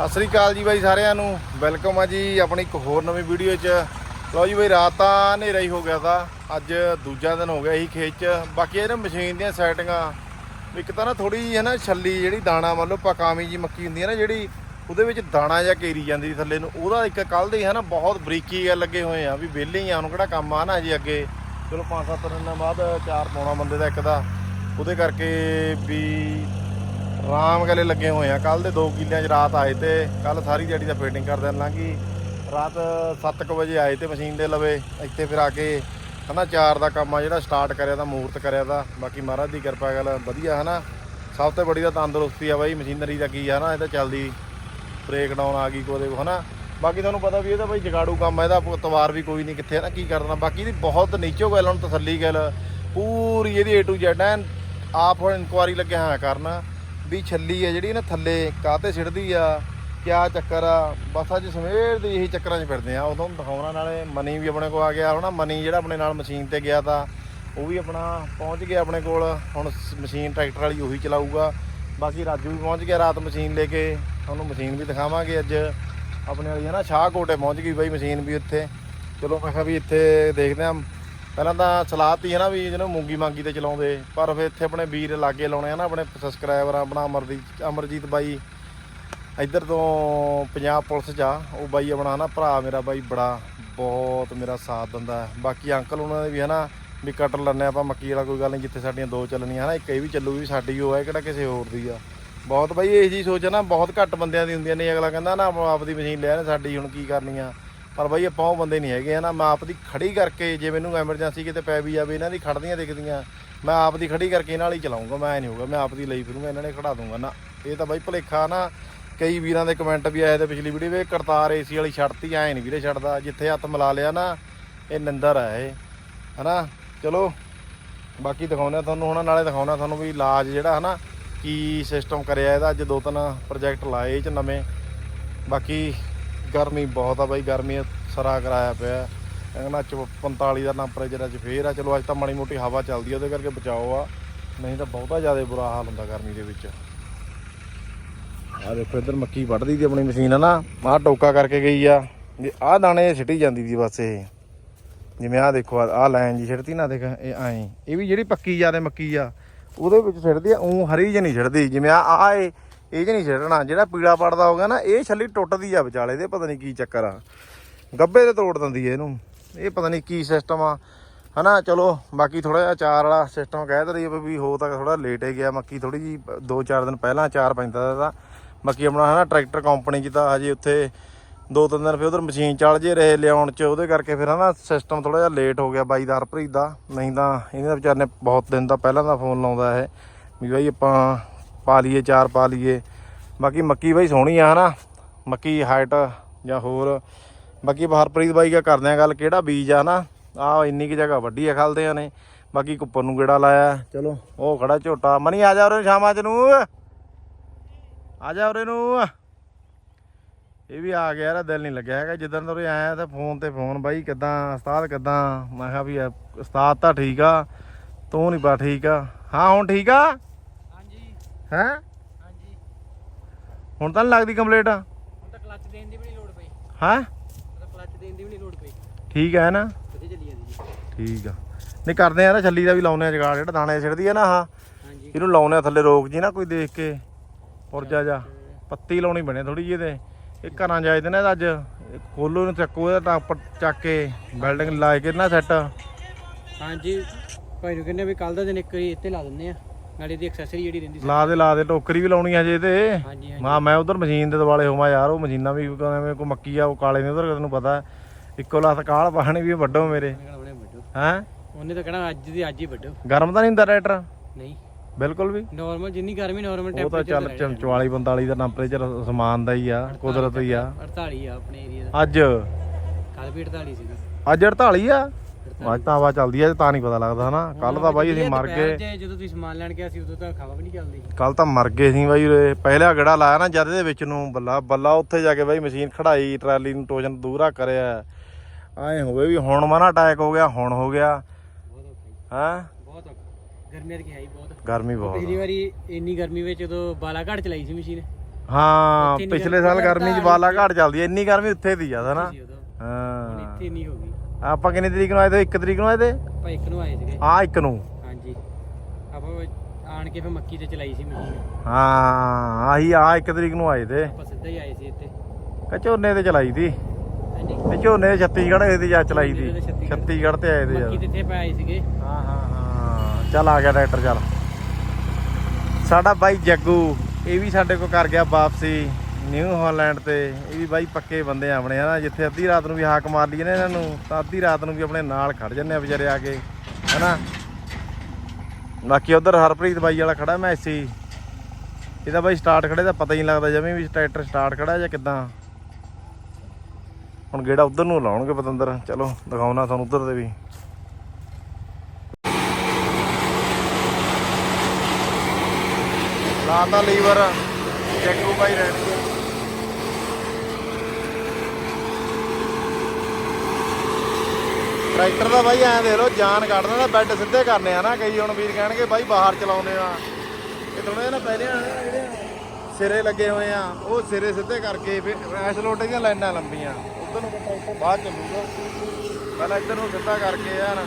ਸਤਿ ਸ੍ਰੀ ਅਕਾਲ ਜੀ ਬਾਈ ਸਾਰਿਆਂ ਨੂੰ। ਵੈਲਕਮ ਆ ਜੀ ਆਪਣੀ ਇੱਕ ਹੋਰ ਨਵੀਂ ਵੀਡੀਓ 'ਚ। ਲਓ ਜੀ ਬਾਈ, ਰਾਤ ਤਾਂ ਹਨੇਰਾ ਹੀ ਹੋ ਗਿਆ ਤਾਂ। ਅੱਜ ਦੂਜਾ ਦਿਨ ਹੋ ਗਿਆ ਇਹੀ ਖੇਤ 'ਚ। ਬਾਕੀ ਇਹ ਨਾ ਮਸ਼ੀਨ ਦੀਆਂ ਸੈਟਿੰਗਾਂ, ਇੱਕ ਤਾਂ ਨਾ ਥੋੜੀ ਜਿਹੀ ਹੈ ਨਾ ਛੱਲੀ ਜਿਹੜੀ ਦਾਣਾ ਮੰਨ ਲਓ ਪਕਾਵੀਂ ਜੀ ਮੱਕੀ ਹੁੰਦੀ ਹੈ ਨਾ ਜਿਹੜੀ, ਉਹਦੇ ਵਿੱਚ ਦਾਣਾ ਜਾਂ ਕੇਰੀ ਜਾਂਦੀ ਥੱਲੇ ਨੂੰ। ਉਹਦਾ ਇੱਕ ਕੱਲ ਦੇ ਹੈ ਨਾ ਬਹੁਤ ਬਰੀਕੀ ਗੱਲ ਲੱਗੇ ਹੋਏ ਆ ਵੀ ਵਿਹਲੇ ਹੀ ਆ। ਹੁਣ ਕਿਹੜਾ ਕੰਮ ਆ ਨਾ ਜੀ ਅੱਗੇ। ਚਲੋ 5-7 ਦਿਨਾਂ ਬਾਅਦ ਚਾਰ ਪਾਉਣਾ ਬੰਦੇ ਦਾ ਇੱਕ ਦਾ। ਉਹਦੇ ਕਰਕੇ ਵੀ ਆਰਾਮ ਗਲੇ ਲੱਗੇ ਹੋਏ ਆ। ਕੱਲ ਦੇ 2 ਕਿੱਲਿਆਂ 'ਚ ਰਾਤ ਆਏ ਤੇ ਕੱਲ ਸਾਰੀ ਦਿਹਾੜੀ ਦਾ ਫੀਟਿੰਗ ਕਰਦੇ ਲੰਘੀ ਰਾਤ 7:00 ਵਜੇ ਆਏ ਤੇ ਮਸ਼ੀਨ ਦੇ ਲਵੇ, ਇੱਥੇ ਫਿਰ ਆ ਕੇ ਹਨਾ ਚਾਰ ਦਾ ਕੰਮ ਆ ਜਿਹੜਾ ਸਟਾਰਟ ਕਰਿਆ ਤਾਂ, ਮੂਰਤ ਕਰਿਆ ਤਾਂ। ਬਾਕੀ ਮਹਾਰਾਜ ਦੀ ਕਿਰਪਾ ਗੱਲ ਵਧੀਆ ਹਨਾ। ਸਭ ਤੋਂ ਬੜੀ ਤਾਂ ਤੰਦਰੁਸਤੀ ਆ ਬਾਈ, ਮਸ਼ੀਨਰੀ ਦਾ ਕੀ ਆ ਨਾ ਇਹ ਤਾਂ ਚੱਲਦੀ। ਬ੍ਰੇਕ ਡਾਊਨ ਆ ਗਈ ਕੋਦੇ ਹਨਾ। ਬਾਕੀ ਤੁਹਾਨੂੰ ਪਤਾ ਵੀ ਇਹਦਾ ਬਾਈ ਜਗਾੜੂ ਕੰਮ ਆ, ਇਹਦਾ ਤਵਾਰ ਵੀ ਕੋਈ ਨਹੀਂ ਕਿੱਥੇ ਹੈ ਨਾ, ਕੀ ਕਰਨਾ। ਬਾਕੀ ਇਹਦੀ ਬਹੁਤ ਨੀਚੋ ਗੱਲ ਹੁਣ ਤਸੱਲੀ ਗੱਲ। ਪੂਰੀ ਇਹਦੀ A to Z ਐਨ, ਆਪ ਹੁਣ ਇਨਕੁਆਰੀ ਲੱਗਿਆ ਹਾਂ ਕਰਨਾ। ਵੀ ਛੱਲੀ ਆ ਜਿਹੜੀ ਨਾ ਥੱਲੇ ਕਾਤੇ ਸਿੜਦੀ ਆ, ਕਿਆ ਚੱਕਰ ਆ? ਬਸ ਅੱਜ ਸਵੇਰ ਦੀ ਇਹੀ ਚੱਕਰਾਂ 'ਚ ਫਿਰਦੇ ਆ। ਉਦੋਂ ਦਿਖਾਉਣਾ ਨਾਲੇ ਮਨੀ ਵੀ ਆਪਣੇ ਕੋਲ ਆ ਗਿਆ। ਹਨਾ ਮਨੀ ਜਿਹੜਾ ਆਪਣੇ ਨਾਲ ਮਸ਼ੀਨ ਤੇ ਗਿਆ ਤਾਂ ਉਹ ਵੀ ਆਪਣਾ ਪਹੁੰਚ ਗਿਆ ਆਪਣੇ ਕੋਲ। ਹੁਣ ਸ- ਮਸ਼ੀਨ ਟਰੈਕਟਰ ਵਾਲੀ ਉਹੀ ਚਲਾਊਗਾ। ਬਾਕੀ ਰਾਜੂ ਵੀ ਪਹੁੰਚ ਗਿਆ ਰਾਤ ਮਸ਼ੀਨ ਲੈ ਕੇ। ਤੁਹਾਨੂੰ ਮਸ਼ੀਨ ਵੀ ਦਿਖਾਵਾਂਗੇ ਅੱਜ। ਆਪਣੇ ਵਾਲੀ ਹੈ ਨਾ ਸ਼ਾਹਕੋਟੇ ਪਹੁੰਚ ਗਈ ਬਾਈ ਮਸ਼ੀਨ ਵੀ ਉੱਥੇ। ਚਲੋ ਮੈਂ ਕਿਹਾ ਵੀ ਇੱਥੇ ਦੇਖਦੇ ਆ। ਪਹਿਲਾਂ ਤਾਂ ਸਲਾਹ ਤੀ ਹੈ ਨਾ ਵੀ ਜਿਹਨੂੰ ਮੂੰਗੀ ਮਾਂਗੀ ਤੇ ਚਲਾਉਂਦੇ, ਪਰ ਫਿਰ ਇੱਥੇ ਆਪਣੇ ਵੀਰ ਲਾਗੇ ਲਾਉਣੇ ਆ ਨਾ, ਆਪਣੇ ਸਬਸਕ੍ਰਾਈਬਰ ਆਪਣਾ ਅਮਰਦੀਪ, ਅਮਰਜੀਤ ਬਾਈ। ਇੱਧਰ ਤੋਂ ਪੰਜਾਬ ਪੁਲਿਸ 'ਚ ਆ ਉਹ ਬਾਈ ਆਪਣਾ ਨਾ ਭਰਾ ਮੇਰਾ ਬਾਈ ਬੜਾ, ਬਹੁਤ ਮੇਰਾ ਸਾਥ ਦਿੰਦਾ ਹੈ। ਬਾਕੀ ਅੰਕਲ ਉਹਨਾਂ ਦੇ ਵੀ ਹੈ ਨਾ, ਵੀ ਕਟਰ ਲੈਂਦੇ ਆਪਾਂ, ਮੱਕੀ ਵਾਲਾ ਕੋਈ ਗੱਲ ਨਹੀਂ, ਜਿੱਥੇ ਸਾਡੀਆਂ ਦੋ ਚੱਲਣੀਆਂ ਹਨਾ, ਇੱਕ ਇਹ ਵੀ ਚੱਲੂਗੀ ਸਾਡੀ, ਉਹ ਹੈ ਕਿਹੜਾ ਕਿਸੇ ਹੋਰ ਦੀ ਆ। ਬਹੁਤ ਬਾਈ ਇਹ ਜੀ ਸੋਚ ਹੈ ਨਾ, ਬਹੁਤ ਘੱਟ ਬੰਦਿਆਂ ਦੀ ਹੁੰਦੀਆਂ ਨੇ, ਅਗਲਾ ਕਹਿੰਦਾ ਨਾ, ਆਪਾਂ ਆਪ ਦੀ ਮਸ਼ੀਨ ਲੈ ਆਨੇ ਸਾਡੀ ਹੁਣ ਕੀ ਕਰਨੀ ਆ। ਪਰ ਬਾਈ ਆਪਾਂ ਉਹ ਬੰਦੇ ਨਹੀਂ ਹੈਗੇ, ਹਨਾ। ਮੈਂ ਆਪ ਦੀ ਖੜੀ ਕਰਕੇ ਜੇ ਮੈਨੂੰ ਐਮਰਜੈਂਸੀ ਕਿਤੇ ਪੈ ਵੀ ਜਾਵੇ, ਇਹਨਾਂ ਦੀ ਖੜਦੀਆਂ ਦਿਖਦੀਆਂ, ਮੈਂ ਆਪ ਦੀ ਖੜੀ ਕਰਕੇ ਇਹਨਾਂ ਨਾਲ ਹੀ ਚਲਾਉਂਗਾ, ਮੈਂ ਨਹੀਂ ਹੋਊਗਾ, ਮੈਂ ਆਪ ਦੀ ਲਈ ਫਿਰੂੰਗਾ, ਇਹਨਾਂ ਨੇ ਖੜਾ ਦੂੰਗਾ ਨਾ। ਇਹ ਤਾਂ ਬਾਈ ਭਲੇਖਾ, ਨਾ। ਕਈ ਵੀਰਾਂ ਦੇ ਕਮੈਂਟ ਵੀ ਆਏ ਤੇ ਪਿਛਲੀ ਵੀਡੀਓ ਵਿੱਚ ਕਰਤਾਰ ਏਸੀ ਵਾਲੀ ਛੱਡਤੀ ਐ ਨਹੀਂ ਵੀਰੇ ਛੱਡਦਾ, ਜਿੱਥੇ ਹੱਥ ਮਿਲਾ ਲਿਆ, ਨਾ, ਇਹ ਨਿੰਦਰ ਹੈ ਇਹ, ਹਨਾ। ਚਲੋ, ਬਾਕੀ ਦਿਖਾਉਂਦੇ ਤੁਹਾਨੂੰ, ਹੁਣ ਨਾਲੇ ਦਿਖਾਉਂਦਾ ਤੁਹਾਨੂੰ ਵੀ ਇਲਾਜ ਜਿਹੜਾ, ਹਨਾ, ਕੀ ਸਿਸਟਮ ਕਰਿਆ ਇਹਦਾ, ਅੱਜ ਦੋ ਤਿੰਨ ਪ੍ਰੋਜੈਕਟ ਲਾਏ ਇਹ ਚ ਨਵੇਂ। ਬਾਕੀ ਗਰਮੀ ਬਹੁਤ ਆ ਬਾਈ, ਗਰਮੀ ਸਰਾ ਕਰਾਇਆ ਪਿਆ। ਕਹਿੰਦਾ 45 ਦਾ ਟੈਂਪਰੇਚਰ ਅੱਜ ਫੇਰ ਆ। ਚਲੋ ਅੱਜ ਤਾਂ ਮਾੜੀ ਮੋਟੀ ਹਵਾ ਚੱਲਦੀ ਆ, ਉਹਦੇ ਕਰਕੇ ਬਚਾਓ ਆ। ਨਹੀਂ ਤਾਂ ਬਹੁਤਾ ਜ਼ਿਆਦਾ ਬੁਰਾ ਹਾਲ ਹੁੰਦਾ ਗਰਮੀ ਦੇ ਵਿੱਚ। ਆ ਦੇਖੋ, ਇੱਧਰ ਮੱਕੀ ਵੱਢਦੀ ਦੀ ਆਪਣੀ ਮਸ਼ੀਨ ਆ ਨਾ। ਆਹ ਟੋਕਾ ਕਰਕੇ ਗਈ ਆ। ਜੇ ਆਹ ਦਾਣੇ ਸਿੱਟੀ ਜਾਂਦੀ ਦੀ ਬਸ ਇਹ। ਜਿਵੇਂ ਆਹ ਦੇਖੋ, ਆਹ ਲਾਈਨ ਜੀ ਛਿੜਤੀ ਨਾ, ਦੇਖ, ਇਹ ਐਂ। ਇਹ ਵੀ ਜਿਹੜੀ ਪੱਕੀ ਜ਼ਿਆਦਾ ਮੱਕੀ ਆ, ਉਹਦੇ ਵਿੱਚ ਛਿੜਦੀ ਆ ਉਹ ਹਰੀ ਜਿਹੀ ਨਹੀਂ ਛਿੜਦੀ ਜਿਵੇਂ ਆ ਆ ਇਹ ਇਹ ਚ ਨਹੀਂ ਛਿੜਨਾ ਜਿਹੜਾ ਪੀਲਾ ਪੜਦਾ ਹੋਗਾ ਨਾ, ਇਹ ਛੱਲੀ ਟੁੱਟਦੀ ਆ ਵਿਚਾਲੇ ਦੇ, ਪਤਾ ਨਹੀਂ ਕੀ ਚੱਕਰ ਆ। ਗੱਬੇ ਤੇ ਤੋੜ ਦਿੰਦੀ ਹੈ ਇਹਨੂੰ। ਇਹ ਪਤਾ ਨਹੀਂ ਕੀ ਸਿਸਟਮ ਆ। ਹਨਾ, ਚਲੋ, ਬਾਕੀ ਥੋੜਾ ਜਿਹਾ ਚਾਰ ਵਾਲਾ ਸਿਸਟਮ ਕਹਿ ਦਰੀ ਵੀ ਹੋ ਤਾਂ ਥੋੜਾ ਲੇਟ ਹੀ ਗਿਆ ਮੱਕੀ ਥੋੜੀ ਜੀ 2-4 ਦਿਨ ਪਹਿਲਾਂ, ਚਾਰ ਪੈਂਦਾ ਤਾਂ ਬਾਕੀ ਆਪਣਾ, ਹਨਾ ਟਰੈਕਟਰ ਕੰਪਨੀ ਚ ਤਾਂ ਹਜੇ ਉੱਥੇ ਦੋ ਤਿੰਨ ਦਿਨ ਫਿਰ ਉਧਰ ਮਸ਼ੀਨ ਚੱਲ ਜੇ ਰਹੇ ਲਿਆਉਣ ਚ, ਉਹਦੇ ਕਰਕੇ ਫਿਰ, ਹਨਾ ਸਿਸਟਮ ਥੋੜਾ ਜਿਹਾ ਲੇਟ ਹੋ ਗਿਆ ਬਾਈ ਦਾ ਹਰਪ੍ਰੀਤ ਦਾ। ਨਹੀਂ ਤਾਂ ਇਹਨੇ ਵਿਚਾਰ ਨੇ ਬਹੁਤ ਦਿਨ ਦਾ ਪਹਿਲਾਂ ਦਾ ਫੋਨ ਲਾਉਂਦਾ ਇਹ। ਵੀ ਬਾਈ ਆਪਾਂ ਪਾ ਲਈਏ ਚਾਰ ਪਾ ਲਈਏ। ਬਾਕੀ ਮੱਕੀ ਬਾਈ ਸੋਹਣੀ ਆ ਹਨਾ? ਮੱਕੀ ਹਾਈਟ ਜਾਂ ਹੋਰ। ਬਾਕੀ ਹਰਪ੍ਰੀਤ ਬਾਈ ਕਾ ਕਰਦੇ ਆ ਗੱਲ ਕਿਹੜਾ ਬੀਜ ਆ ਨਾ ਆ ਇੰਨੀ ਕੀ ਜਗ੍ਹਾ ਵੱਡੀ ਆ ਖਲਦਿਆਂ ਨੇ। ਬਾਕੀ ਕੁੱਪਰ ਨੂੰ ਗੇੜਾ ਲਾਇਆ। ਚਲੋ। ਉਹ ਖੜਾ ਝੋਟਾ। ਮਨੀ ਆ ਜਾ ਉਰੇ ਸ਼ਾਮਾਂ ਚ ਨੂੰ। ਆ ਜਾ ਉਰੇ ਨੂੰ। ਇਹ ਵੀ ਆ ਗਿਆ ਯਾਰ ਦਿਲ ਨਹੀਂ ਲੱਗਿਆ ਹੈਗਾ। ਜਿੱਦਣ ਤੋਂ ਉਰੇ ਆਇਆ ਤਾਂ ਫੋਨ ਤੇ ਫੋਨ ਬਾਈ ਕਿਦਾਂ ਉਸਤਾਦ ਕਿਦਾਂ? ਮੈਂ ਕਿਹਾ ਵੀ ਉਸਤਾਦ ਤਾਂ ਠੀਕ ਆ ਤੂੰ ਨਹੀਂ ਬਾ ਠੀਕ। ਆ ਹਾਂ ਹੁਣ ਠੀਕ ਆ? ਹੈ? ਹਾਂਜੀ। ਹੁਣ ਤਾਂ ਨੀ ਲੱਗਦੀ ਕੰਪਲੀਟ? ਹੁਣ ਤਾਂ ਕਲੱਚ ਦੇਣ ਦੀ ਵੀ ਨਹੀਂ ਲੋੜ ਪਈ। ਹਾਂ? ਤਾਂ ਕਲੱਚ ਦੇਣ ਦੀ ਵੀ ਨਹੀਂ ਲੋੜ ਪਈ। ਠੀਕ ਹੈ ਨਾ? ਵਧੀਆ ਚੱਲੀ ਜਾਂਦੀ ਜੀ। ਠੀਕ ਆ। ਨਹੀਂ ਕਰਦੇ ਆ ਨਾ ਛੱਲੀ ਦਾ ਵੀ ਲਾਉਨੇ ਆ ਜਗਾੜ ਜਿਹੜਾ ਦਾਣੇ ਛਿੜਦੀ ਆ ਨਾ ਆਹ ਹਾਂਜੀ। ਇਹਨੂੰ ਲਾਉਨੇ ਆ ਥੱਲੇ ਰੋਕ ਜੀ ਨਾ ਕੋਈ ਦੇਖ ਕੇ। ਪੁਰਜਾ ਜਾ। ਪੱਤੀ ਲਾਉਣੀ ਬਣੇ ਥੋੜੀ ਜਿਹੀ ਇਹਦੇ। ਇਹ ਘਰਾਂ ਤੇ ਨਾ ਇਹਦਾ ਅੱਜ। ਖੋਲੋ ਨੂੰ ਚੱਕੋ ਇਹਦਾ ਟਾਪ ਚੱਕ ਕੇ ਬਿਲਡਿੰਗ ਲਾ ਕੇ ਨਾ ਸੈੱਟ। ਹਾਂਜੀ। ਭਾਈ ਨੂੰ ਕਹਿੰਦੇ ਵੀ ਕੱਲ ਦਾ ਦਿਨ ਇੱਕ ਵਾਰੀ ਇੱਥੇ ਲਾ ਦਿੰਦੇ ਆ। ਨਾਲੇ ਦੀ ਐਕਸੈਸਰੀ ਜਿਹੜੀ ਰਹਿੰਦੀ ਸੀ। ਲਾ ਦੇ ਲਾ ਦੇ ਟੋਕਰੀ ਵੀ ਲਾਉਣੀ ਆ ਜੇ ਤੇ ਹਾਂਜੀ ਮਾਂ ਮੈਂ ਉਧਰ ਮਸ਼ੀਨ ਦੇ ਦਿਵਾਲੇ ਹੋਵਾਂ ਯਾਰ ਉਹ ਮਸ਼ੀਨਾਂ ਵੀ ਐਵੇਂ ਕੋ ਮੱਕੀ ਆ ਉਹ ਕਾਲੇ ਨੇ ਉਧਰ ਤੈਨੂੰ ਪਤਾ। ਇੱਕੋ ਲੱਤ ਕਾਲ ਪਾਣੀ ਵੀ ਵੱਡੋ ਮੇਰੇ। ਕਹਿਣਾ ਉਹਨੇ ਵੱਡੋ? ਹੈ? ਉਹਨੇ ਤਾਂ ਕਹਿਣਾ ਅੱਜ ਦੀ ਅੱਜ ਹੀ ਵੱਡੋ। ਗਰਮ ਤਾਂ ਨਹੀਂ ਹੁੰਦਾ ਟਰੈਕਟਰ? ਨਹੀਂ। ਬਿਲਕੁਲ ਵੀ। ਨਾਰਮਲ ਜਿੰਨੀ ਗਰਮੀ ਨਾਰਮਲ ਉਹ ਤਾਂ ਚੱਲ ਚਮ 44 45 ਦਾ ਟੈਂਪਰੇਚਰ ਸਮਾਨ ਦਾ ਹੀ ਆ ਕੁਦਰਤ ਹੀ ਆ। 48 ਆ ਆਪਣੇ ਏਰੀਆ ਦਾ। ਅੱਜ? ਕੱਲ ਵੀ 48 ਸੀਗੀ। ਅੱਜ 48 ਆ? ਅੱਜ ਤਾਂ ਹਵਾ ਚੱਲਦੀ ਆ ਤਾਂ ਨਹੀਂ ਪਤਾ ਲੱਗਦਾ ਹਨਾ। ਕੱਲ ਤਾਂ ਬਾਈ ਅਸੀਂ ਮਰ ਗਏ। ਜਦੋਂ ਤੁਸੀਂ ਸਮਾਨ ਲੈਣ ਗਿਆ ਸੀ ਉਦੋਂ ਤਾਂ ਖਾਵਾ ਵੀ ਨਹੀਂ ਚੱਲਦੀ। ਕੱਲ ਤਾਂ ਮਰ ਗਏ ਸੀ ਬਾਈ ਉਰੇ। ਪਹਿਲਾ ਗੜਾ ਲਾਇਆ ਨਾ ਜਦ ਦੇ ਵਿੱਚ ਨੂੰ ਬੱਲਾ ਬੱਲਾ ਉੱਥੇ ਜਾ ਕੇ ਬਾਈ ਮਸ਼ੀਨ ਖੜਾਈ ਟਰਾਲੀ ਨੂੰ ਟੋਜਨ ਦੂਰਾ ਕਰਿਆ। ਐ ਹੋਵੇ ਵੀ ਹੁਣ ਮਨਾ ਅਟੈਕ ਹੋ ਗਿਆ ਹੁਣ ਹੋ ਗਿਆ। ਹੈ? ਬਹੁਤ ਗਰਮੀ ਦੀ ਹੈ ਹੀ ਬਹੁਤ। ਗਰਮੀ ਬਹੁਤ। ਪਿਛਲੀ ਵਾਰੀ ਇੰਨੀ ਗਰਮੀ ਵਿੱਚ ਜਦੋਂ ਬਾਲਾਘਾਟ ਚਲਾਈ ਸੀ ਮਸ਼ੀਨ। ਹਾਂ ਪਿਛਲੇ ਸਾਲ ਗਰਮੀ ਚ ਬਾਲਾ ਘਾਟ ਚੱਲਦੀ ਐ ਇੰਨੀ ਗਰਮੀ ਉੱਥੇ ਦੀ ਜ਼ਿਆਦਾ ਨਾ ਹਾਂ। ਇੱਥੇ ਨਹੀਂ ਹੋ ਗਈ। ਆਪਾਂ ਕਿੰਨੀ ਤਰੀਕ ਨੂੰ ਆਏ ਤੇ 1 ਤਰੀਕ ਨੂੰ ਆਏ ਤੇ? ਆਪਾਂ ਇੱਕ ਨੂੰ ਆਏ ਸੀਗੇ। ਹਾਂ 1 ਨੂੰ? ਹਾਂਜੀ। ਆਪਾਂ ਆਣ ਕੇ ਫਿਰ ਮੱਕੀ ਤੇ ਚਲਾਈ ਸੀ ਮਸ਼ੀਨ। ਹਾਂ ਆਹੀ ਆ 1 ਤਰੀਕ ਨੂੰ ਆਏ ਤੇ। ਆਪਾਂ ਸਿੱਧਾ ਹੀ ਆਏ ਸੀ ਇੱਥੇ। ਕਿ ਝੋਨੇ ਤੇ ਚਲਾਈ ਤੀ ਹਾਂਜੀ। ਤੇ ਝੋਨੇ ਤੇ ਛੱਤੀਸਗੜ੍ਹ ਇਹਦੀ ਜਾ ਚਲਾਈ ਤੀ ਝੋਨੇ ਤੇ ਛੱਤੀਸਗੜ੍ਹ। ਛੱਤੀਸਗੜ੍ਹ ਤੇ ਆਏ ਤੇ ਮੱਕੀ ਯਾਰ ਤੇ ਇੱਥੇ ਪਾਏ ਸੀਗੇ। ਹਾਂ ਹਾਂ ਹਾਂ। ਚੱਲ ਆ ਗਿਆ ਟਰੈਕਟਰ ਚੱਲ। ਸਾਡਾ ਬਾਈ ਜੱਗੂ ਇਹ ਵੀ ਸਾਡੇ ਕੋਲ ਕਰ ਗਿਆ ਵਾਪਸੀ। ਨਿਊ ਹਾਲੈਂਡ ਤੇ, ਇਹ ਵੀ ਬਾਈ ਪੱਕੇ ਬੰਦੇ ਆ ਆਪਣੇ, ਹਨਾ? ਜਿੱਥੇ ਅੱਧੀ ਰਾਤ ਨੂੰ ਵੀ ਹਾਕ ਮਾਰ ਲਈਏ ਨਾ ਇਹਨਾਂ ਨੂੰ, ਤਾਂ ਅੱਧੀ ਰਾਤ ਨੂੰ ਵੀ ਆਪਣੇ ਨਾਲ ਖੜ ਜੰਨੇ ਆ ਵਿਚਾਰੇ ਆ ਕੇ, ਹਨਾ? ਬਾਕੀ ਉਧਰ ਹਰਪ੍ਰੀਤ ਬਾਈ ਵਾਲਾ ਖੜਾ ਮੈਂ ਐਸੀ ਇਹਦਾ ਬਾਈ ਸਟਾਰਟ ਖੜੇ ਦਾ ਪਤਾ ਹੀ ਨਹੀਂ ਲੱਗਦਾ ਜਮੀ ਵੀ ਟਰੈਕਟਰ ਸਟਾਰਟ ਖੜਾ ਜਾਂ ਕਿੱਦਾਂ? ਹੁਣ ਗੇੜਾ ਉਧਰ ਨੂੰ ਲਾਉਣਗੇ ਪਤੰਦਰ, ਚਲੋ, ਦਿਖਾਉਣਾ ਤੁਹਾਨੂੰ ਉਧਰ ਦੇ ਵੀ। ਲਾਤਾ ਲੀਵਰ ਜੱਗੂ ਭਾਈ ਰਹਿਣਗੇ ਟਰੈਕਟਰ ਦਾ ਬਾਈ ਐਂ ਦੇ ਲੋ ਜਾਨ ਕੱਢਦਾ ਦਿੰਦਾ ਬੈੱਡ ਸਿੱਧੇ ਕਰਨੇ ਆ ਨਾ, ਕਈ ਹੁਣ ਵੀਰ ਕਹਿਣਗੇ ਬਾਈ ਬਾਹਰ ਚਲਾਉਂਦੇ ਆ। ਇਹ ਥੋੜੇ ਜਿਹਾ ਨਾ ਪਹਿਲੇ ਆ ਜਿਹੜੇ ਸਿਰੇ ਲੱਗੇ ਹੋਏ ਆ, ਉਹ ਸਿਰੇ ਸਿੱਧੇ ਕਰਕੇ ਫਿਰ ਐਸ ਲੋਟੇ ਦੀਆਂ ਲਾਈਨਾਂ ਲੰਬੀਆਂ। ਉਧਰ ਨੂੰ ਟਰੈਕਟਰ ਬਾਹਰ ਚੱਲੂਗਾ ਪਹਿਲਾਂ ਇੱਧਰ ਨੂੰ ਸਿੱਧਾ ਕਰਕੇ ਆ ਨਾ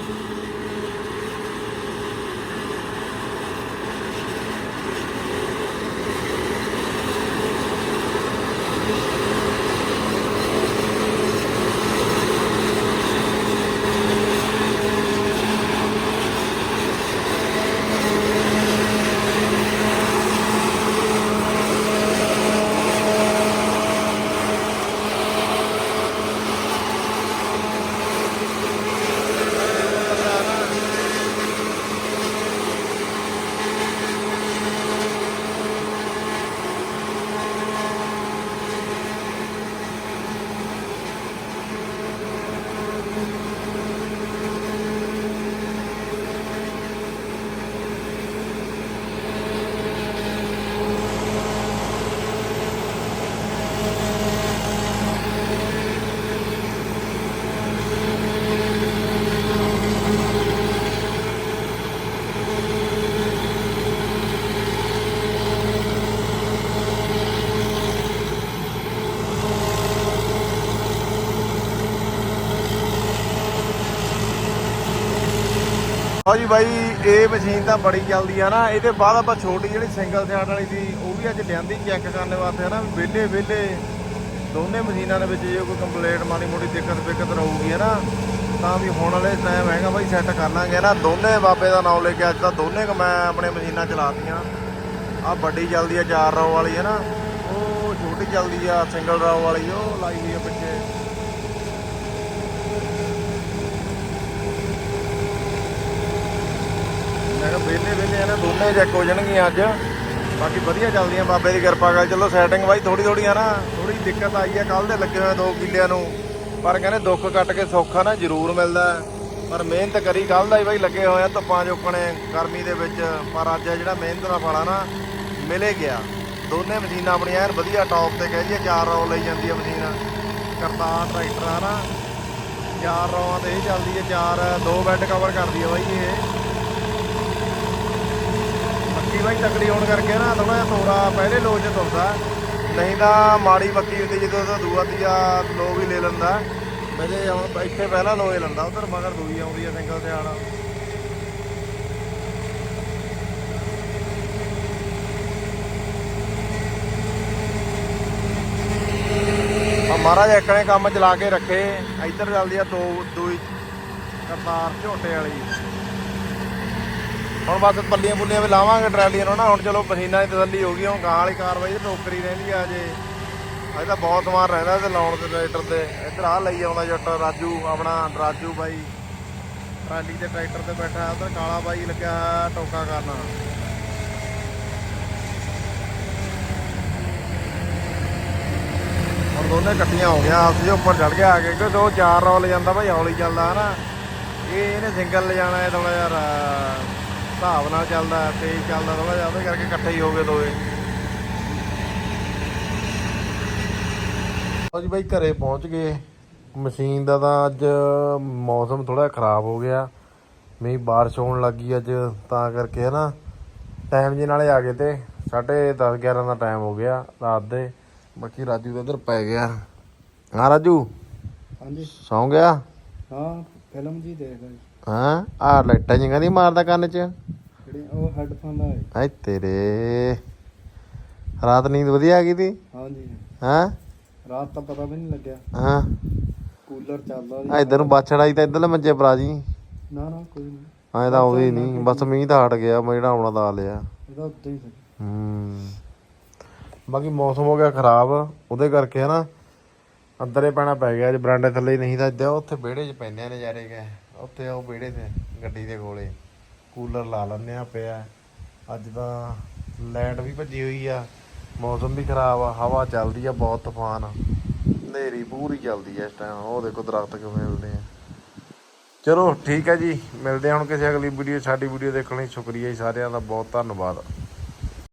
ਲਓ ਜੀ ਬਾਈ, ਇਹ ਮਸ਼ੀਨ ਤਾਂ ਬੜੀ ਚੱਲਦੀ ਆ ਨਾ। ਇਹਦੇ ਬਾਅਦ ਆਪਾਂ ਛੋਟੀ ਜਿਹੜੀ ਸਿੰਗਲ ਸਿਆੜ ਵਾਲੀ ਸੀ ਉਹ ਵੀ ਅੱਜ ਲਿਆਂਦੀ ਚੈੱਕ ਕਰਨ ਵਾਸਤੇ ਨਾ ਵਿਹਲੇ ਵਿਹਲੇ ਦੋਨੇ ਮਸ਼ੀਨਾਂ ਦੇ ਵਿੱਚ ਜੇ ਕੋਈ ਕੰਪਲੀਟ ਮਾੜੀ ਮੋਟੀ ਦਿੱਕਤ ਬਿੱਕਤ ਰਹੂਗੀ ਹੈ ਨਾ ਤਾਂ ਵੀ ਹੁਣ ਵਾਲੇ ਟਾਈਮ ਹੈਗਾ ਬਾਈ ਸੈੱਟ ਕਰ ਲਾਂਗੇ ਨਾ ਦੋਨੇ ਬਾਬੇ ਦਾ ਨਾਮ ਲੈ ਕੇ ਅੱਜ ਤਾਂ ਦੋਨੇ ਮੈਂ ਆਪਣੇ ਮਸ਼ੀਨਾਂ ਚਲਾਤੀਆਂ ਆ ਵੱਡੀ ਚੱਲਦੀ ਆ 4 ਰੋ ਵਾਲੀ ਹੈ ਨਾ ਉਹ ਛੋਟੀ ਚੱਲਦੀ ਆ ਸਿੰਗਲ ਰੋ ਵਾਲੀ, ਉਹ ਲਾਈ ਹੋਈ ਆ ਪਿੱਛੇ। ਮੈਂ ਕਿਹਾ ਵਿਹਲੇ ਵਿਹਲੇ ਆ ਨਾ ਦੋਨੇ ਚੈੱਕ ਹੋ ਜਾਣਗੀਆਂ ਅੱਜ। ਬਾਕੀ ਵਧੀਆ ਚੱਲਦੀਆਂ, ਬਾਬੇ ਦੀ ਕਿਰਪਾ ਕਰ। ਚਲੋ ਸੈਟਿੰਗ ਬਾਈ ਥੋੜੀ ਥੋੜੀ ਆ ਨਾ ਥੋੜੀ ਦਿੱਕਤ ਆਈ ਆ ਕੱਲ ਦੇ ਲੱਗੇ ਹੋਏ ਦੋ ਕਿੱਲਿਆਂ ਨੂੰ। ਪਰ ਕਹਿੰਦੇ ਦੁੱਖ ਕੱਟ ਕੇ ਸੌਖਾ ਨਾ ਜ਼ਰੂਰ ਮਿਲਦਾ ਪਰ ਮਿਹਨਤ ਕਰੀ ਕੱਲ ਦਾ ਹੀ ਬਾਈ ਲੱਗੇ ਹੋਏ ਆ ਧੁੱਪਾਂ ਚੁੱਕਣੇ ਗਰਮੀ ਦੇ ਵਿੱਚ। ਪਰ ਅੱਜ ਜਿਹੜਾ ਮਿਹਨਤ ਦਾ ਫਲ ਆ ਨਾ, ਮਿਲੇ ਗਿਆ। ਦੋਨੇ ਮਸ਼ੀਨਾਂ ਆਪਣੀਆਂ ਐਨ ਵਧੀਆ ਟੌਪ ਤੇ ਕਹਿ ਜੀ ਚਾਰ ਰੌ ਲਈ ਜਾਂਦੀ ਆ ਮਸ਼ੀਨ। ਕਰਤਾਰ ਟਰੈਕਟਰ ਆ ਨਾ, ਚਾਰ ਰੌਆਂ ਤੇ ਇਹ ਚੱਲਦੀ ਹੈ ਚਾਰ, ਦੋ ਬੈੱਡ ਕਵਰ ਕਰਦੀ ਆ ਬਾਈ ਇਹ। ਬੱਕੀ ਬਾਈ ਤਕੜੀ ਹੋਣ ਕਰਕੇ ਨਾ ਥੋੜਾ ਜਿਹਾ ਤੋਰਾ ਪਹਿਲੇ ਲੋ ਚ ਤੁਰਦਾ। ਨਹੀਂ ਤਾਂ ਮਾੜੀ ਬੱਕੀ ਹੁੰਦੀ ਜਦੋਂ ਉਹਦਾ ਦੂਆ ਤੀਆ ਲੋ ਵੀ ਲੈ ਲੈਂਦਾ। ਵਜੇ ਹੁਣ ਇੱਥੇ ਪਹਿਲਾਂ ਲੋਏ ਲੈਂਦਾ, ਉਧਰ ਮਗਰ ਦੂਈ ਆਉਂਦੀ ਆ ਸਿੰਗਲ ਤੇ ਆ ਮਹਾਰਾਜ ਇੱਕਣੇ ਕੰਮ ਚਲਾ ਕੇ ਰੱਖੇ, ਇੱਧਰ ਚੱਲਦੀ ਆ ਦੋ, ਦੂਈ ਕਰਤਾਰ ਝੋਟੇ ਵਾਲੀ। ਹੁਣ ਬਸ ਪੱਲੀਆਂ ਪੁੱਲੀਆਂ ਵੀ ਲਾਵਾਂਗੇ, ਟਰਾਲੀਆਂ ਨੂੰ ਨਾ। ਹੁਣ ਚਲੋ ਪਸੀਨਾ ਦੀ ਤਸੱਲੀ ਹੋ ਗਈ ਹੁਣ ਗਾਂ ਵਾਲੀ ਕਾਰਵਾਈ ਤੇ ਟੋਕਰੀ ਰਹਿੰਦੀ ਆ ਜੇ ਅਜੇ ਤਾਂ ਬਹੁਤ ਸਮਾਨ ਰਹਿੰਦਾ ਤੇ ਲਾਉਣ ਦੇ ਟਰੈਕਟਰ ਤੇ। ਇੱਧਰ ਆ ਲਈ ਆਉਂਦਾ ਜੱਟ, ਰਾਜੂ, ਆਪਣਾ ਰਾਜੂ ਬਾਈ। ਟਰਾਲੀ ਤੇ ਟਰੈਕਟਰ ਤੇ ਬੈਠਾ, ਉਧਰ ਕਾਲਾ ਬਾਈ ਲੱਗਿਆ ਟੋਕਾ ਕਰਨਾ ਹੁਣ ਦੋਨੇ ਇਕੱਠੀਆਂ ਹੋ ਗਿਆ ਆਪਸ ਵਿੱਚ ਉੱਪਰ ਚੜ ਗਿਆ ਆ ਕੇ। ਕਿਉਂਕਿ ਉਹ ਚਾਰ ਰੌਲ ਜਾਂਦਾ ਭਾਈ ਹੌਲੀ ਚੱਲਦਾ ਹਨਾ। ਇਹ ਇਹਨੇ ਸਿੰਗਲ ਲੈ ਜਾਣਾ ਹੈ ਥੋੜਾ ਯਾਰ ਹਿਸਾਬ ਨਾਲ ਚੱਲਦਾ ਤੇਜ਼ ਚੱਲਦਾ ਥੋੜਾ ਜਿਹਾ ਉਹਦੇ ਕਰਕੇ ਇਕੱਠੇ ਹੀ ਹੋ ਗਏ ਦੋਵੇਂ। ਲਓ ਜੀ ਬਾਈ ਘਰੇ ਪਹੁੰਚ ਗਏ। ਮਸ਼ੀਨ ਦਾ ਤਾਂ ਅੱਜ ਮੌਸਮ ਥੋੜਾ ਖਰਾਬ ਹੋ ਗਿਆ। ਮੀਂਹ ਬਾਰਿਸ਼ ਹੋਣ ਲੱਗੀ ਅੱਜ ਤਾਂ ਕਰਕੇ ਹਨਾ ਟਾਈਮ ਜੇ ਨਾਲੇ ਆ ਗਏ ਤੇ ਸਾਢੇ 10 11 ਦਾ ਟਾਈਮ ਹੋ ਗਿਆ ਰਾਤ ਦੇ। ਬਾਕੀ ਰਾਜੂ ਤਾਂ ਇੱਧਰ ਪੈ ਗਿਆ। ਹਾਂ ਰਾਜੂ ਹਾਂਜੀ। ਸੌਂ ਗਿਆ? ਹਾਂ ਫਿਲਮ ਜੀ ਦੇਖ ਲਈ ਹਾਂ ਆ ਲਾਈਟਾਂ ਜਿਹੀਆਂ ਨਹੀਂ ਮਾਰਦਾ ਕੰਨ 'ਚ। ਜਿਹੜੇ ਉਹ ਹੈੱਡਫੋਨ ਤੇਰੇ। ਰਾਤ ਨੀਂਦ ਵਧੀਆ ਆ ਗਈ ਤੀ ਹਾਂਜੀ। ਹਾਂ? ਰਾਤ ਤਾਂ ਪਤਾ ਵੀ ਨਹੀਂ ਲੱਗਿਆ। ਹਾਂ। ਕੂਲਰ ਚੱਲਦਾ ਆ ਇਧਰ ਨੂੰ ਬਾਛੜਾਈ ਤਾਂ ਇਧਰਲੇ ਮੰਜੇ ਪਰਾ ਜੀ। ਨਾ ਨਾ ਕੋਈ ਨਹੀਂ ਐ ਤਾਂ ਆਉਂਦੀ ਨਹੀਂ ਬਸ ਮੀਂਹ ਤਾਂ ਹਟ ਗਿਆ ਮੈਂ ਜਿਹੜਾ ਆਉਣਾ ਆ। ਲਿਆ ਇਹਦਾ ਉੱਤੇ ਹੀ ਸੀ। ਹੂੰ। ਬਾਕੀ ਮੌਸਮ ਹੋ ਗਿਆ ਖਰਾਬ। ਉਹਦੇ ਕਰਕੇ ਹਨਾ ਅੰਦਰੇ ਪੈਣਾ ਪੈ ਗਿਆ। ਅੱਜ ਬਰਾਂਡੇ ਥੱਲੇ ਹੀ ਨਹੀਂ ਤਾਂ ਇੱਦਾਂ ਉੱਥੇ ਵਿਹੜੇ 'ਚ ਪੈਂਦੇ ਆ ਨਜ਼ਾਰੇ ਗਏ ਉੱਥੇ ਉਹ ਵਿਹੜੇ ਤੇ ਗੱਡੀ ਦੇ ਕੋਲੇ, ਕੂਲਰ ਲਾ ਲੈਂਦੇ ਆ ਪਿਆ। ਅੱਜ ਤਾਂ ਲਾਈਟ ਵੀ ਭੱਜੀ ਹੋਈ ਆ, ਮੌਸਮ ਵੀ ਖਰਾਬ ਆ, ਹਵਾ ਚੱਲਦੀ ਆ, ਬਹੁਤ ਤੂਫਾਨ ਹਨੇਰੀ ਪੂਰੀ ਚੱਲਦੀ ਆ ਇਸ ਟਾਈਮ ਉਹ ਦੇਖੋ ਦਰਖਤ ਕਿਵੇਂ ਮਿਲਦੇ ਆ। ਚਲੋ ਠੀਕ ਹੈ ਜੀ, ਮਿਲਦੇ ਹਾਂ ਹੁਣ ਕਿਸੇ ਅਗਲੀ ਵੀਡੀਓ ਸਾਡੀ ਵੀਡੀਓ ਦੇਖਣ ਲਈ। ਸ਼ੁਕਰੀਆ ਜੀ ਸਾਰਿਆਂ ਦਾ, ਬਹੁਤ ਧੰਨਵਾਦ।